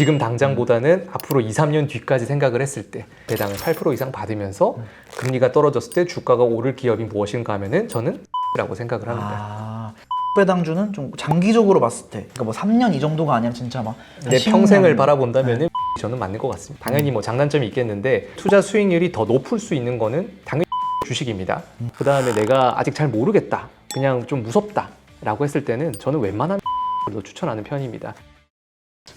지금 당장보다는 앞으로 2, 3년 뒤까지 생각을 했을 때 배당을 8% 이상 받으면서 금리가 떨어졌을 때 주가가 오를 기업이 무엇인가 하면은 저는 라고 생각을 합니다. 아, 배당주는 좀 장기적으로 봤을 때, 그러니까 뭐 3년 이 정도가 아니라 진짜 막 내 10년. 평생을 바라본다면은 저는 맞는 것 같습니다. 당연히 뭐 장단점이 있겠는데 투자 수익률이 더 높을 수 있는 거는 당연히 주식입니다. 그 다음에 내가 아직 잘 모르겠다, 그냥 좀 무섭다 라고 했을 때는 저는 웬만한 도 추천하는 편입니다.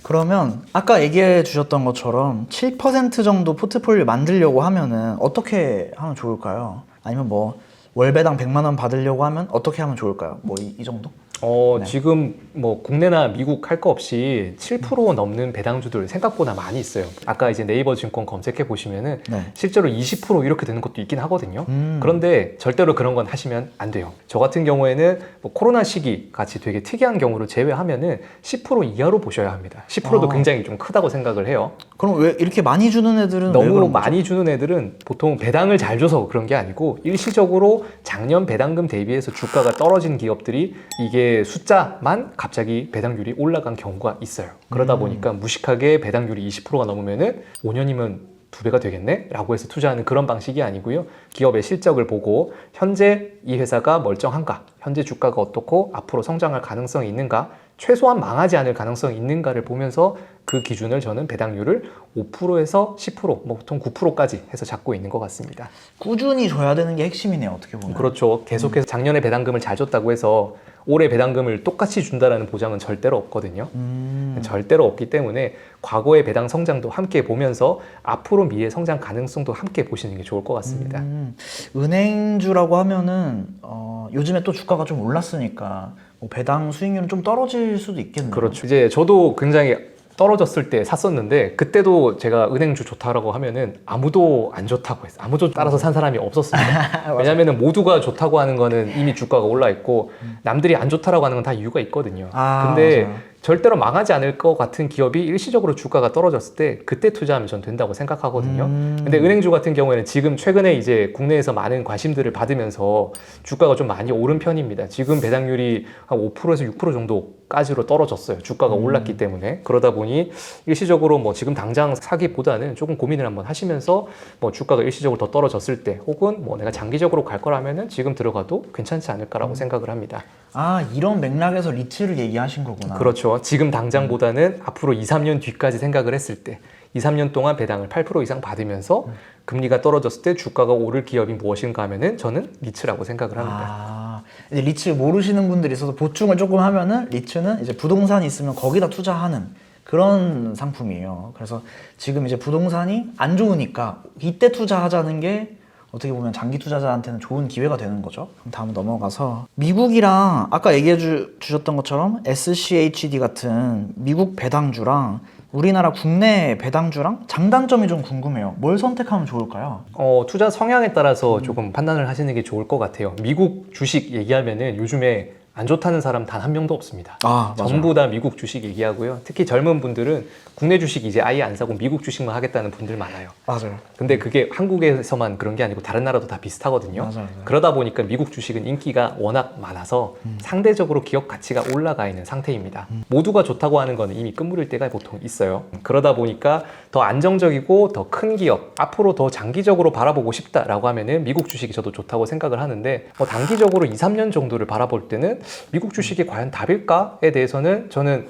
그러면 아까 얘기해 주셨던 것처럼 7% 정도 포트폴리오 만들려고 하면은 어떻게 하면 좋을까요? 아니면 뭐 월배당 100만 원 받으려고 하면 어떻게 하면 좋을까요? 뭐 이 정도? 어, 네. 지금 뭐 국내나 미국 할 거 없이 7% 넘는 배당주들 생각보다 많이 있어요. 아까 이제 네이버 증권 검색해 보시면은 네. 실제로 20% 이렇게 되는 것도 있긴 하거든요. 음. 그런데 절대로 그런 건 하시면 안 돼요. 저 같은 경우에는 뭐 코로나 시기 같이 되게 특이한 경우를 제외하면은 10% 이하로 보셔야 합니다. 10%도 아. 굉장히 좀 크다고 생각을 해요. 그럼 왜 이렇게 많이 주는 애들은 왜 너무? 많이 주는 애들은 보통 배당을 잘 줘서 그런 게 아니고 일시적으로 작년 배당금 대비해서 주가가 떨어진 기업들이 이게 숫자만 갑자기 배당률이 올라간 경우가 있어요. 그러다 음. 보니까 무식하게 배당률이 20%가 넘으면은 5년이면 두 배가 되겠네? 라고 해서 투자하는 그런 방식이 아니고요. 기업의 실적을 보고 현재 이 회사가 멀쩡한가? 현재 주가가 어떻고 앞으로 성장할 가능성이 있는가? 최소한 망하지 않을 가능성이 있는가를 보면서 그 기준을 저는 배당률을 5%에서 10%, 뭐 보통 9%까지 해서 잡고 있는 것 같습니다. 꾸준히 줘야 되는 게 핵심이네요. 어떻게 보면. 그렇죠. 계속해서 작년에 배당금을 잘 줬다고 해서 올해 배당금을 똑같이 준다라는 보장은 절대로 없거든요. 음. 절대로 없기 때문에 과거의 배당 성장도 함께 보면서 앞으로 미래 성장 가능성도 함께 보시는 게 좋을 것 같습니다. 음, 은행주라고 하면은 어, 요즘에 또 주가가 좀 올랐으니까 뭐 배당 수익률은 좀 떨어질 수도 있겠네요. 그렇죠. 이제 저도 굉장히 떨어졌을 때 샀었는데 그때도 제가 은행주 좋다라고 하면은 아무도 안 좋다고 했어요. 아무도 따라서 산 사람이 없었습니다. 왜냐면은 모두가 좋다고 하는 거는 이미 주가가 올라 있고 남들이 안 좋다라고 하는 건 다 이유가 있거든요. 아, 근데 맞아요. 절대로 망하지 않을 것 같은 기업이 일시적으로 주가가 떨어졌을 때 그때 투자하면 전 된다고 생각하거든요. 음. 근데 은행주 같은 경우에는 지금 최근에 이제 국내에서 많은 관심들을 받으면서 주가가 좀 많이 오른 편입니다. 지금 배당률이 한 5%에서 6% 정도까지로 떨어졌어요. 주가가 음. 올랐기 때문에 그러다 보니 일시적으로 뭐 지금 당장 사기보다는 조금 고민을 한번 하시면서 뭐 주가가 일시적으로 더 떨어졌을 때 혹은 뭐 내가 장기적으로 갈 거라면은 지금 들어가도 괜찮지 않을까라고 음. 생각을 합니다. 아 이런 맥락에서 리츠를 얘기하신 거구나. 그렇죠. 지금 당장보다는 앞으로 2, 3년 뒤까지 생각을 했을 때 2, 3년 동안 배당을 8% 이상 받으면서 금리가 떨어졌을 때 주가가 오를 기업이 무엇인가 하면은 저는 리츠라고 생각을 합니다. 아 이제 리츠 모르시는 분들이 있어서 보충을 조금 하면은 리츠는 이제 부동산이 있으면 거기다 투자하는 그런 상품이에요. 그래서 지금 이제 부동산이 안 좋으니까 이때 투자하자는 게 어떻게 보면 장기 투자자한테는 좋은 기회가 되는 거죠. 그럼 다음 넘어가서 미국이랑 아까 얘기해 주, 주셨던 것처럼 SCHD 같은 미국 배당주랑 우리나라 국내 배당주랑 장단점이 좀 궁금해요. 뭘 선택하면 좋을까요? 어, 투자 성향에 따라서 조금 판단을 하시는 게 좋을 것 같아요. 미국 주식 얘기하면은 요즘에 안 좋다는 사람 단 한 명도 없습니다. 아 전부 다 미국 주식 얘기하고요. 특히 젊은 분들은 국내 주식 이제 아예 안 사고 미국 주식만 하겠다는 분들 많아요. 맞아요. 근데 그게 한국에서만 그런 게 아니고 다른 나라도 다 비슷하거든요. 맞아요, 맞아요. 그러다 보니까 미국 주식은 인기가 워낙 많아서 음. 상대적으로 기업 가치가 올라가 있는 상태입니다. 모두가 좋다고 하는 거는 이미 끝물일 때가 보통 있어요. 그러다 보니까 더 안정적이고 더 큰 기업, 앞으로 더 장기적으로 바라보고 싶다라고 하면은 미국 주식이 저도 좋다고 생각을 하는데 뭐 단기적으로 2, 3년 정도를 바라볼 때는 미국 주식이 과연 답일까에 대해서는 저는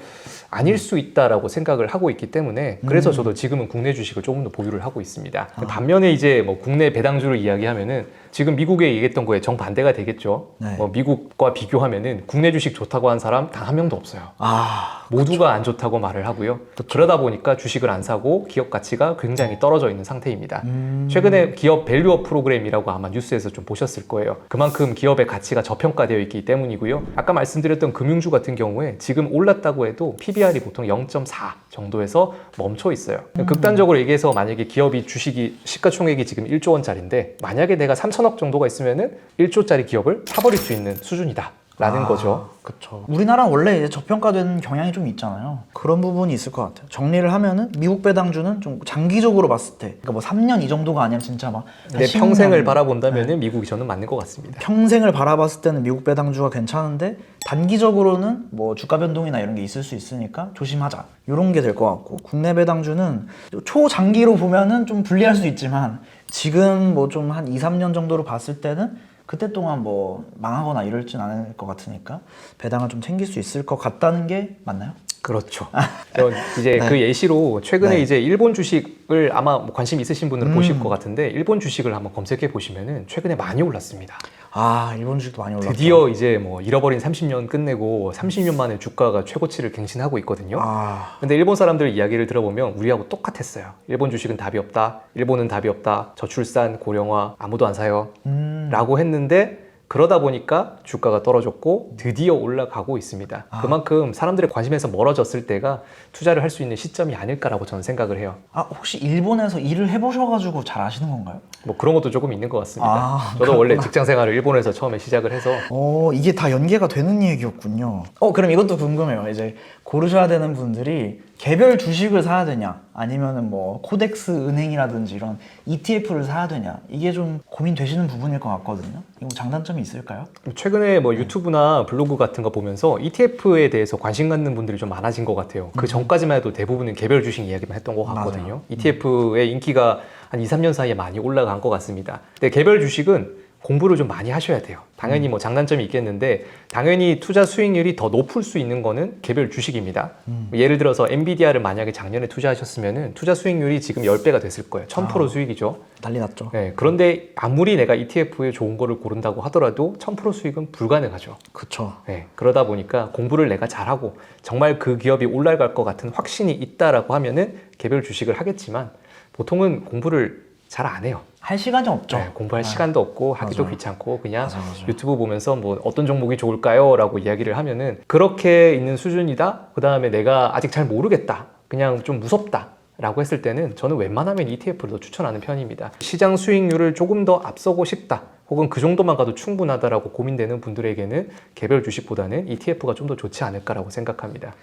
아닐 수 있다라고 생각을 하고 있기 때문에 그래서 음. 저도 지금은 국내 주식을 조금 더 보유를 하고 있습니다. 아. 반면에 이제 뭐 국내 배당주를 이야기하면은 지금 미국에 얘기했던 거에 정반대가 되겠죠. 네. 뭐 미국과 비교하면은 국내 주식 좋다고 한 사람 단 한 명도 없어요. 아 모두가 안 좋다고 말을 하고요. 그러다 보니까 주식을 안 사고 기업 가치가 굉장히 떨어져 있는 상태입니다. 음. 최근에 기업 밸류업 프로그램이라고 아마 뉴스에서 좀 보셨을 거예요. 그만큼 기업의 가치가 저평가되어 있기 때문이고요. 아까 말씀드렸던 금융주 같은 경우에 지금 올랐다고 해도 PBR이 보통 0.4 정도에서 멈춰 있어요. 극단적으로 얘기해서 만약에 기업이 주식이 시가총액이 지금 1조 원짜리인데 만약에 내가 3천억 정도가 있으면은 1조짜리 기업을 사버릴 수 있는 수준이다. 라는 거죠. 그렇죠. 우리나라 원래 이제 저평가된 경향이 좀 있잖아요. 그런 부분이 있을 것 같아요. 정리를 하면은 미국 배당주는 좀 장기적으로 봤을 때, 그러니까 뭐 3년 이 정도가 아니라 진짜 막한 내 10년, 평생을 바라본다면은 미국이 저는 맞는 것 같습니다. 평생을 바라봤을 때는 미국 배당주가 괜찮은데 단기적으로는 뭐 주가 변동이나 이런 게 있을 수 있으니까 조심하자. 이런 게 될 것 같고 국내 배당주는 초장기로 보면은 좀 불리할 수 있지만 지금 뭐 좀 한 2, 3년 정도로 봤을 때는 그때 동안 뭐 망하거나 이럴진 않을 것 같으니까 배당을 좀 챙길 수 있을 것 같다는 게 맞나요? 그렇죠. 저 이제 그 예시로 최근에 네. 이제 일본 주식을 아마 뭐 관심 있으신 분들은 음. 보실 것 같은데 일본 주식을 한번 검색해 보시면은 최근에 많이 올랐습니다. 아 일본 주식도 많이 올랐죠. 드디어 이제 뭐 잃어버린 30년 끝내고 30년 만에 주가가 최고치를 갱신하고 있거든요. 아 근데 일본 사람들 이야기를 들어보면 우리하고 똑같았어요. 일본 주식은 답이 없다. 일본은 답이 없다. 저출산, 고령화 아무도 안 사요. 음. 라고 했는데 그러다 보니까 주가가 떨어졌고 드디어 올라가고 있습니다. 아. 그만큼 사람들의 관심에서 멀어졌을 때가 투자를 할 수 있는 시점이 아닐까라고 저는 생각을 해요. 아 혹시 일본에서 일을 해보셔가지고 잘 아시는 건가요? 뭐 그런 것도 조금 있는 것 같습니다. 아, 저도 원래 직장 생활을 일본에서 처음에 시작을 해서 어 이게 다 연계가 되는 얘기였군요. 어 그럼 이것도 궁금해요. 이제 고르셔야 되는 분들이 개별 주식을 사야 되냐, 아니면은 뭐 코덱스 은행이라든지 이런 ETF를 사야 되냐, 이게 좀 고민되시는 부분일 것 같거든요. 이거 뭐 장단점이 있을까요? 최근에 뭐 유튜브나 블로그 같은 거 보면서 ETF에 대해서 관심 갖는 분들이 좀 많아진 것 같아요. 그 전까지만 해도 대부분은 개별 주식 이야기만 했던 것 같거든요. 맞아요. ETF의 인기가 한 2, 3년 사이에 많이 올라간 것 같습니다. 근데 개별 주식은 공부를 좀 많이 하셔야 돼요. 당연히 뭐 장단점이 있겠는데 당연히 투자 수익률이 더 높을 수 있는 거는 개별 주식입니다. 예를 들어서 엔비디아를 만약에 작년에 투자하셨으면 투자 수익률이 지금 10배가 됐을 거예요. 1000% 아. 수익이죠. 난리 났죠. 네, 그런데 아무리 내가 ETF에 좋은 거를 고른다고 하더라도 1000% 수익은 불가능하죠. 그쵸. 네, 그러다 보니까 공부를 내가 잘하고 정말 그 기업이 올라갈 것 같은 확신이 있다라고 하면은 개별 주식을 하겠지만 보통은 공부를 잘 안 해요. 할 시간이 없죠. 네, 공부할 아, 시간도 없고 하기도 맞아요. 귀찮고 그냥 맞아요, 맞아요. 유튜브 보면서 뭐 어떤 종목이 좋을까요? 라고 이야기를 하면은 그렇게 있는 수준이다. 그 다음에 내가 아직 잘 모르겠다. 그냥 좀 무섭다. 라고 했을 때는 저는 웬만하면 ETF를 더 추천하는 편입니다. 시장 수익률을 조금 더 앞서고 싶다. 혹은 그 정도만 가도 충분하다라고 고민되는 분들에게는 개별 주식보다는 ETF가 좀 더 좋지 않을까라고 생각합니다.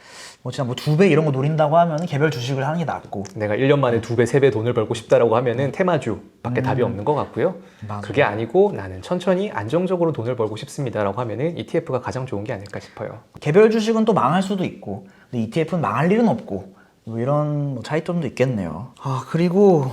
뭐 진짜 뭐 두 배 이런 거 노린다고 하면 개별 주식을 하는 게 낫고. 내가 1년 만에 두 배, 세 배 돈을 벌고 싶다라고 하면은 테마주 밖에 답이 없는 것 같고요. 맞아요. 그게 아니고 나는 천천히 안정적으로 돈을 벌고 싶습니다라고 하면은 ETF가 가장 좋은 게 아닐까 싶어요. 개별 주식은 또 망할 수도 있고, 근데 ETF는 망할 일은 없고, 뭐 이런 뭐 차이점도 있겠네요. 아, 그리고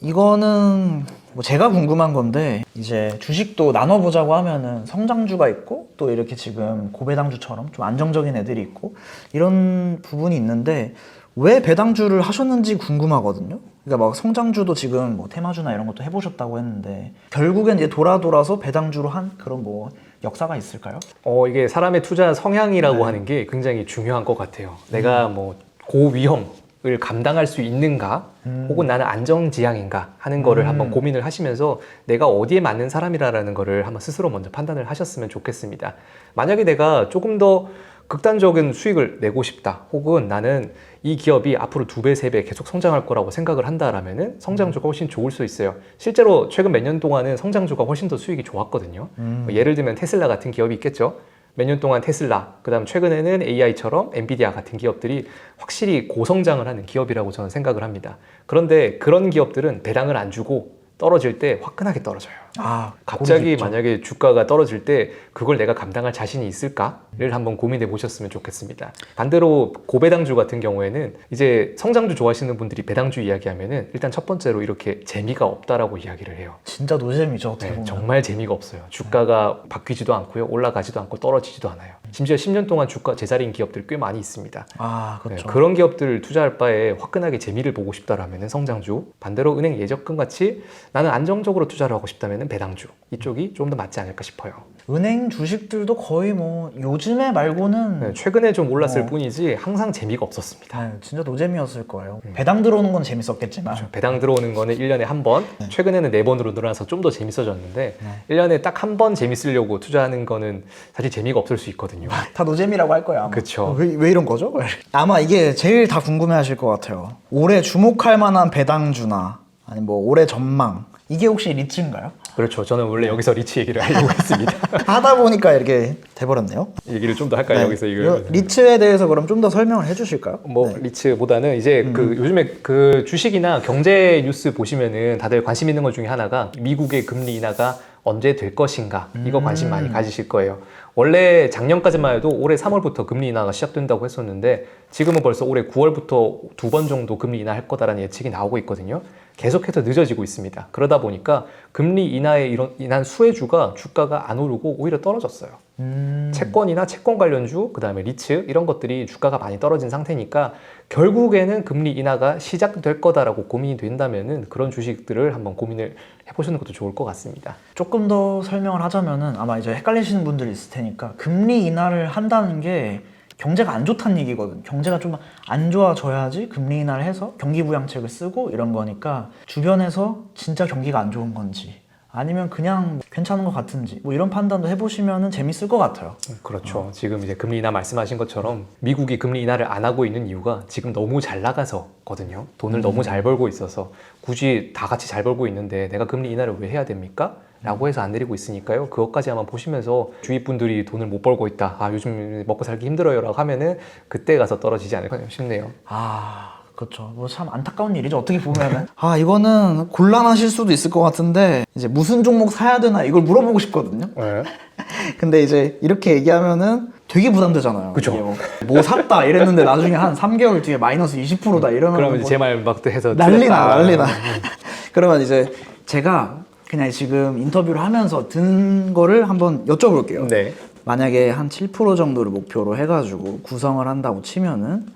이거는 뭐 제가 궁금한 건데, 이제 주식도 나눠보자고 하면은 성장주가 있고, 또 이렇게 지금 고배당주처럼 좀 안정적인 애들이 있고, 이런 부분이 있는데, 왜 배당주를 하셨는지 궁금하거든요. 그러니까 막 성장주도 지금 뭐 테마주나 이런 것도 해보셨다고 했는데, 결국엔 이제 돌아 돌아서 배당주로 한 그런 뭐 역사가 있을까요? 어, 이게 사람의 투자 성향이라고 네. 하는 게 굉장히 중요한 것 같아요. 내가 뭐 고위험 을 감당할 수 있는가, 음. 혹은 나는 안정지향인가 하는 거를 한번 고민을 하시면서 내가 어디에 맞는 사람이라는 거를 한번 스스로 먼저 판단을 하셨으면 좋겠습니다. 만약에 내가 조금 더 극단적인 수익을 내고 싶다, 혹은 나는 이 기업이 앞으로 두 배, 세 배 계속 성장할 거라고 생각을 한다라면은 성장주가 훨씬 좋을 수 있어요. 실제로 최근 몇 년 동안은 성장주가 훨씬 더 수익이 좋았거든요. 음. 뭐 예를 들면 테슬라 같은 기업이 있겠죠. 몇 년 동안 테슬라, 그 다음 최근에는 AI처럼 엔비디아 같은 기업들이 확실히 고성장을 하는 기업이라고 저는 생각을 합니다. 그런데 그런 기업들은 배당을 안 주고 떨어질 때 화끈하게 떨어져요. 아, 갑자기. 만약에 주가가 떨어질 때 그걸 내가 감당할 자신이 있을까를 한번 고민해 보셨으면 좋겠습니다. 반대로 고배당주 같은 경우에는 이제 성장주 좋아하시는 분들이 배당주 이야기하면은 일단 첫 번째로 이렇게 재미가 없다라고 이야기를 해요. 진짜 노잼이죠 어떻게 네, 보면 정말 재미가 없어요. 주가가 바뀌지도 않고요. 올라가지도 않고 떨어지지도 않아요. 심지어 10년 동안 주가 제자리인 기업들 꽤 많이 있습니다. 아 네, 그렇죠 그런 기업들을 투자할 바에 화끈하게 재미를 보고 싶다라면 성장주, 반대로 은행 예적금 같이 나는 안정적으로 투자를 하고 싶다면 배당주 이쪽이 좀 더 맞지 않을까 싶어요. 은행 주식들도 거의 뭐 요즘에 말고는 네, 최근에 좀 올랐을 어. 뿐이지 항상 재미가 없었습니다. 아, 진짜 노잼이었을 거예요 음. 배당 들어오는 건 재밌었겠지만 그렇죠. 배당 들어오는 거는 1년에 한 번, 최근에는 네 번으로 늘어나서 좀 더 재밌어졌는데 1년에 딱 한 번 재밌으려고 투자하는 거는 사실 재미가 없을 수 있거든요. 다 노잼이라고 할 거야 아마 그쵸. 어, 왜, 왜 이런 거죠? 아마 이게 제일 다 궁금해 하실 것 같아요 올해 주목할 만한 배당주나 아니 뭐 올해 전망 이게 혹시 리츠인가요? 그렇죠. 저는 원래 여기서 리치 얘기를 하려고 했습니다. 하다 보니까 이렇게 돼버렸네요. 얘기를 좀 더 할까요? 네. 여기서 이걸. 요 리츠에 대해서 그럼 좀 더 설명을 해주실까요? 뭐 네. 리츠보다는 이제 음. 그 요즘에 그 주식이나 경제 뉴스 보시면은 다들 관심 있는 것 중에 하나가 미국의 금리 인하가 언제 될 것인가 이거 관심 음. 많이 가지실 거예요. 원래 작년까지만 해도 올해 3월부터 금리 인하가 시작된다고 했었는데 지금은 벌써 올해 9월부터 두 번 정도 금리 인하할 거다라는 예측이 나오고 있거든요. 계속해서 늦어지고 있습니다. 그러다 보니까 금리 인하에 이런 인한 수혜주가 주가가 안 오르고 오히려 떨어졌어요. 음. 채권이나 채권 관련주, 그 다음에 리츠 이런 것들이 주가가 많이 떨어진 상태니까 결국에는 금리 인하가 시작될 거다라고 고민이 된다면은 그런 주식들을 한번 고민을 해보시는 것도 좋을 것 같습니다. 조금 더 설명을 하자면은 아마 이제 헷갈리시는 분들이 있을 테니까 금리 인하를 한다는 게 경제가 안 좋다는 얘기거든. 경제가 좀 안 좋아져야지 금리 인하를 해서 경기 부양책을 쓰고 이런 거니까 주변에서 진짜 경기가 안 좋은 건지 아니면 그냥 괜찮은 것 같은지 뭐 이런 판단도 해보시면은 재밌을 것 같아요. 그렇죠. 지금 이제 금리 인하 말씀하신 것처럼 미국이 금리 인하를 안 하고 있는 이유가 지금 너무 잘 나가서거든요. 돈을 너무 잘 벌고 있어서 굳이 다 같이 잘 벌고 있는데 내가 금리 인하를 왜 해야 됩니까? 라고 해서 안 내리고 있으니까요. 그것까지 한번 보시면서 주위 분들이 돈을 못 벌고 있다. 아, 요즘 먹고 살기 힘들어요. 라고 하면은 그때 가서 떨어지지 않을까 싶네요. 아 그렇죠. 뭐 참 안타까운 일이죠. 어떻게 보면은 아 이거는 곤란하실 수도 있을 것 같은데 이제 무슨 종목 사야 되나 이걸 물어보고 싶거든요. 네. 근데 이제 이렇게 얘기하면은 되게 부담되잖아요. 그쵸. 이게 뭐, 뭐 샀다 이랬는데 나중에 한 3개월 뒤에 마이너스 20%다 이러면 그러면 뭐 이제 제말막 해서 난리나 틀렸다. 난리나. 그러면 이제 제가 그냥 지금 인터뷰를 하면서 든 거를 한번 여쭤볼게요. 네. 만약에 한 7% 정도를 목표로 해가지고 구성을 한다고 치면은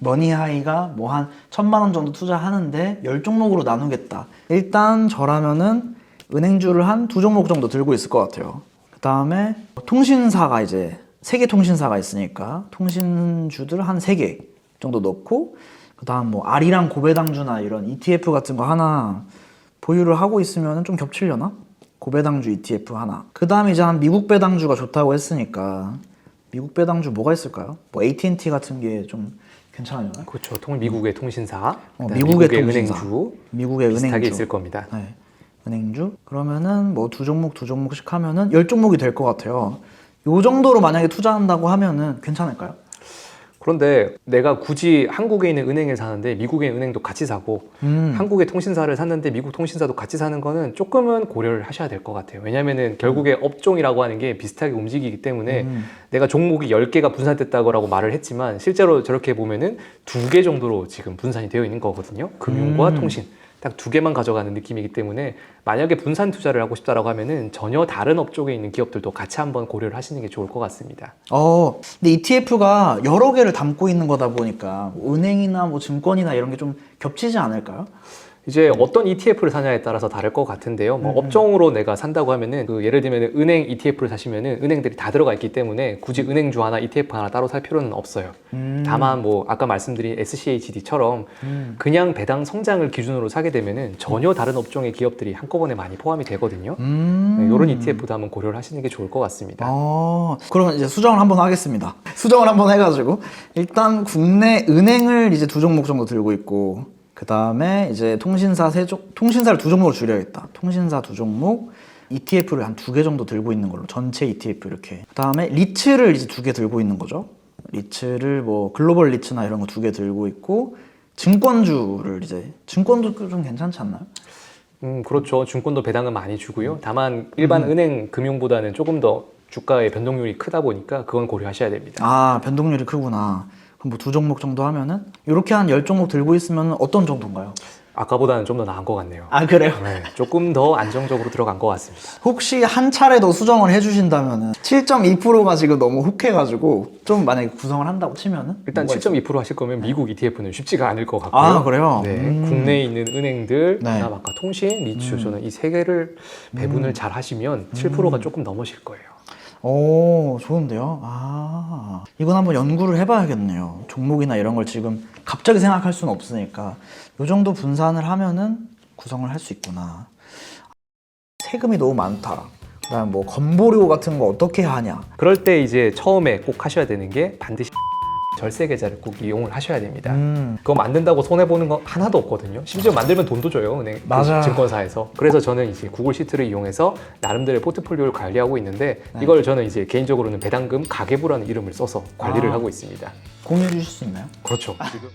머니하이가 뭐 한 천만 원 정도 투자하는데 열 종목으로 나누겠다. 일단 저라면은 은행주를 한 두 종목 정도 들고 있을 것 같아요. 그 다음에 통신사가 이제 세 개 통신사가 있으니까 통신주들 한 세 개 정도 넣고 그 다음 뭐 아리랑 고배당주나 이런 ETF 같은 거 하나 보유를 하고 있으면 좀 겹치려나? 고배당주 ETF 하나. 그 다음에 이제 한 미국 배당주가 좋다고 했으니까 미국 배당주 뭐가 있을까요? 뭐 AT&T 같은 게 좀 괜찮아요. 그렇죠. 통 미국의 통신사, 어, 미국의 미국의 통신사. 은행주 미국의 비슷하게 은행주. 있을 겁니다. 네. 은행주. 그러면은 뭐 두 종목 두 종목씩 하면은 열 종목이 될 것 같아요. 요 정도로 만약에 투자한다고 하면은 괜찮을까요? 그런데 내가 굳이 한국에 있는 은행에 사는데 미국의 은행도 같이 사고 음. 한국의 통신사를 샀는데 미국 통신사도 같이 사는 거는 조금은 고려를 하셔야 될 것 같아요. 왜냐면은 결국에 업종이라고 하는 게 비슷하게 움직이기 때문에 음. 내가 종목이 10개가 분산됐다고 말을 했지만 실제로 저렇게 보면은 두 개 정도로 지금 분산이 되어 있는 거거든요. 금융과 음. 통신. 딱 두 개만 가져가는 느낌이기 때문에 만약에 분산 투자를 하고 싶다라고 하면은 전혀 다른 업종에 있는 기업들도 같이 한번 고려를 하시는 게 좋을 것 같습니다. 어, 근데 ETF가 여러 개를 담고 있는 거다 보니까 은행이나 뭐 증권이나 이런 게 좀 겹치지 않을까요? 이제 어떤 ETF를 사냐에 따라서 다를 것 같은데요. 뭐 업종으로 내가 산다고 하면은 그 예를 들면 은행 ETF를 사시면은 은행들이 다 들어가 있기 때문에 굳이 은행주 하나 ETF 하나 따로 살 필요는 없어요. 음. 다만 뭐 아까 말씀드린 SCHD처럼 음. 그냥 배당 성장을 기준으로 사게 되면은 전혀 다른 업종의 기업들이 한꺼번에 많이 포함이 되거든요. 음. 이런 ETF도 한번 고려를 하시는 게 좋을 것 같습니다. 어, 그러면 이제 수정을 한번 하겠습니다. 수정을 한번 해가지고 일단 국내 은행을 이제 두 종목 정도 들고 있고 그 다음에 이제 통신사 세 종, 통신사를 두 종목으로 줄여야겠다. 통신사 두 종목, ETF를 한 두 개 정도 들고 있는 걸로 전체 ETF 이렇게. 그 다음에 리츠를 이제 두 개 들고 있는 거죠. 리츠를 뭐 글로벌 리츠나 이런 거 두 개 들고 있고 증권주를 이제 증권도 좀 괜찮지 않나요? 음, 그렇죠. 증권도 배당은 많이 주고요. 다만 일반 은행 금융보다는 조금 더 주가의 변동률이 크다 보니까 그건 고려하셔야 됩니다. 아 변동률이 크구나. 그럼 뭐두 종목 정도 하면은 이렇게 한 열 종목 들고 있으면 어떤 정도인가요? 아까보다는 좀 더 나은 것 같네요. 아 그래요? 네, 조금 더 안정적으로 들어간 것 같습니다. 혹시 한 차례 더 수정을 해주신다면은 7.2%가 지금 너무 훅해가지고 좀 만약에 구성을 한다고 치면은 일단 뭐가 있어요? 7.2% 하실 거면 미국 ETF는 쉽지가 않을 것 같고요. 아, 그래요? 네, 음. 국내에 있는 은행들, 네. 음. 그다음 아까 통신, 리츠, 저는 이 세 개를 배분을 잘 하시면 7%가 조금 넘으실 거예요. 오 좋은데요. 아 이건 한번 연구를 해봐야겠네요. 종목이나 이런 걸 지금 갑자기 생각할 수는 없으니까 요 정도 분산을 하면은 구성을 할 수 있구나. 세금이 너무 많다. 그다음 뭐 건보료 같은 거 어떻게 하냐. 그럴 때 이제 처음에 꼭 하셔야 되는 게 반드시 절세 계좌를 꼭 이용을 하셔야 됩니다. 음. 그거 만든다고 손해 보는 거 하나도 없거든요. 심지어 만들면 돈도 줘요 은행 그 맞아. 증권사에서. 그래서 저는 이제 구글 시트를 이용해서 나름대로의 포트폴리오를 관리하고 있는데 이걸 저는 이제 개인적으로는 배당금 가계부라는 이름을 써서 관리를 아. 하고 있습니다. 공유해 주실 수 있나요? 그렇죠. 지금